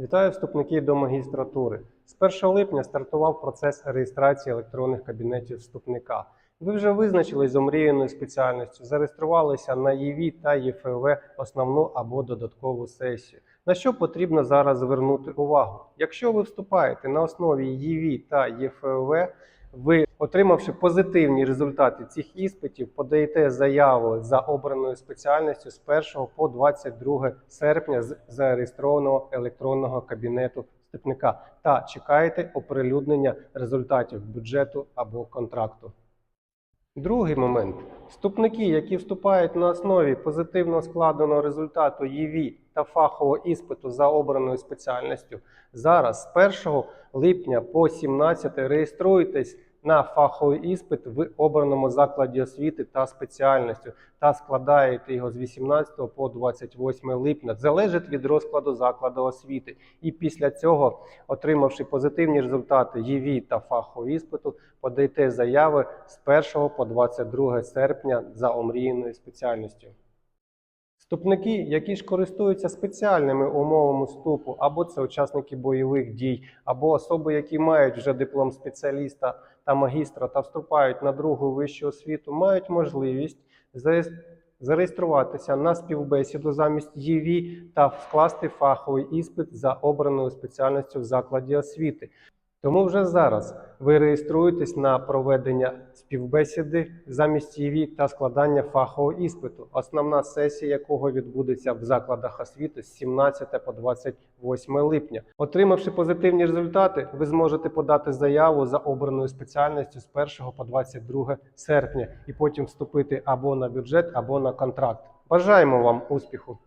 Вітаю вступників до магістратури. З 1 липня стартував процес реєстрації електронних кабінетів вступника. Ви вже визначились з омріяною спеціальністю, зареєструвалися на ЄВІ та ЄФВ основну або додаткову сесію. На що потрібно зараз звернути увагу? Якщо ви вступаєте на основі ЄВІ та ЄФВ, ви, отримавши позитивні результати цих іспитів, подаєте заяву за обраною спеціальністю з 1 по 22 серпня з зареєстрованого електронного кабінету вступника та чекаєте оприлюднення результатів бюджету або контракту. Другий момент. Вступники, які вступають на основі позитивно складеного результату ЄВІ та фахового іспиту за обраною спеціальністю, зараз з 1 липня по 17 реєструйтесь на фаховий іспит в обраному закладі освіти та спеціальністю та складаєте його з 18 по 28 липня. Залежить від розкладу закладу освіти. І після цього, отримавши позитивні результати ЄВІ та фахового іспиту, подайте заяви з 1 по 22 серпня за омріяною спеціальністю. Вступники, які ж користуються спеціальними умовами вступу, або це учасники бойових дій, або особи, які мають вже диплом спеціаліста та магістра та вступають на другу вищу освіту, мають можливість зареєструватися на співбесіду замість ЄВІ та скласти фаховий іспит за обраною спеціальністю в закладі освіти. Тому вже зараз ви реєструєтесь на проведення співбесіди замість ЄВІ та складання фахового іспиту, основна сесія якого відбудеться в закладах освіти з 17 по 28 липня. Отримавши позитивні результати, ви зможете подати заяву за обраною спеціальністю з 1 по 22 серпня і потім вступити або на бюджет, або на контракт. Бажаємо вам успіху!